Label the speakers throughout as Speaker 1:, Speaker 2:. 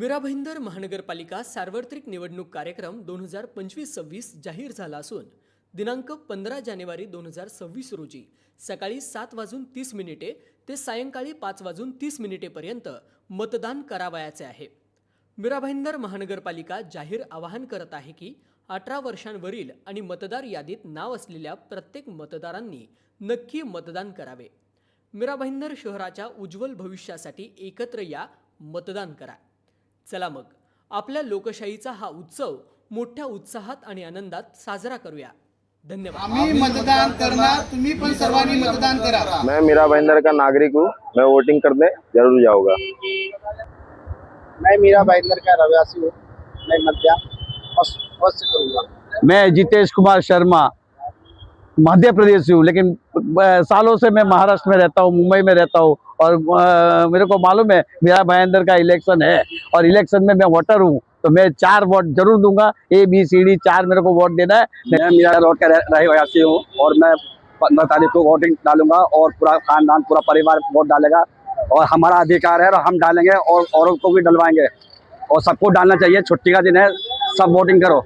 Speaker 1: मीरा भाईंदर महानगरपालिका सार्वत्रिक निवडणूक कार्यक्रम दोन हजार पंचवीस सव्वीस जाहीर झाला असून दिनांक पंधरा जानेवारी दोन हजार सव्वीस रोजी सकाळी सात वाजून तीस मिनिटे ते सायंकाळी पाच वाजून तीस मिनिटेपर्यंत मतदान करावयाचे आहे. मीरा भाईंदर महानगरपालिका जाहीर आवाहन करत आहे की अठरा वर्षांवरील आणि मतदार यादीत नाव असलेल्या प्रत्येक मतदारांनी नक्की मतदान करावे. मीरा भाईंदर शहराच्या उज्ज्वल भविष्यासाठी एकत्र या मतदान करा. चला मग आपल्या लोकशाहीचा हा उत्सव मोठ्या उत्साहात आणि आनंदात साजरा करूया. धन्यवाद.
Speaker 2: आम्ही मतदान करणार तुम्ही पण सर्वांनी मतदान करा.
Speaker 3: मैं मीरा भाईंदर का नागरिक हूँ मैं वोटिंग करने जरूर जाऊंगा।
Speaker 2: मैं मीरा भाईंदर का रवासी हूँ मैं मतदान अवश्य करूंगा।
Speaker 4: मैं जितेश कुमार शर्मा मध्य प्रदेश से हूँ लेकिन अ, सालों से मैं महाराष्ट्र में रहता हूँ मुंबई में रहता हूँ। और अ, मेरे को मालूम है मेरा भयंदर का इलेक्शन है। और इलेक्शन में मैं वोटर हूँ तो मैं चार वोट ज़रूर दूँगा। ए बी सी डी चार मेरे को वोट देना है। मैं मेरा रोड का रह- रहवासी हूँ और मैं पंद्रह तारीख को वोटिंग डालूँगा और पूरा खानदान पूरा परिवार वोट डालेगा। और हमारा अधिकार है और हम डालेंगे और औरों को भी डलवाएँगे। और सबको डालना चाहिए छुट्टी का दिन है सब वोटिंग करो।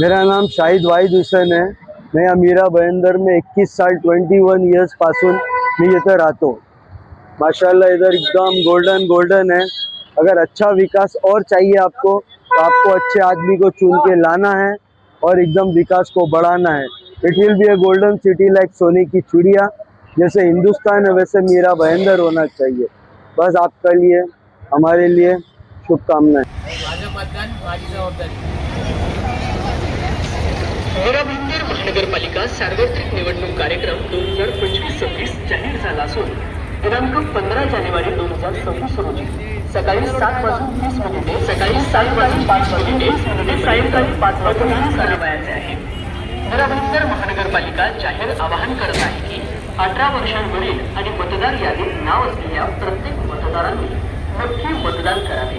Speaker 5: मेरा नाम शाहिद वाहिद हुसैन है। मैं अमीरा बहंदर में 21 साल 21 इयर्स पासून मी इथं राहतो। माशाल्लाह इधर एकदम गोल्डन गोल्डन है। अगर अच्छा विकास और चाहिए आपको तो आपको अच्छे आदमी को चुन के लाना है और एकदम विकास को बढ़ाना है। It will be a golden city like सोने की चिड़िया, जैसे हिंदुस्तान है, वैसे मेरा बहंदर होना चाहिए। बस आपके लिए, हमारे लिए शुभकामनाएँ।
Speaker 1: भाईंदर महानगरपालिका सार्वत्रिक निवडणूक कार्यक्रम दोन हज़ार पंचवीस सव्वीस जाहीर दिनांक पंधरा जानेवारी दोन हजार सव्वीस रोजी सकाळी सात वाजून तीस मिनिटे सकाळी सात वाजून पाच मिनिटे ते सायंकाळी पाच वाजून करावयाचे आहे. मीरा महानगरपालिका जाहीर आवाहन करत आहे की अठरा वर्षांवरील आणि मतदार यादीत नाव असलेल्या प्रत्येक मतदारांनी नक्की मतदान करावे.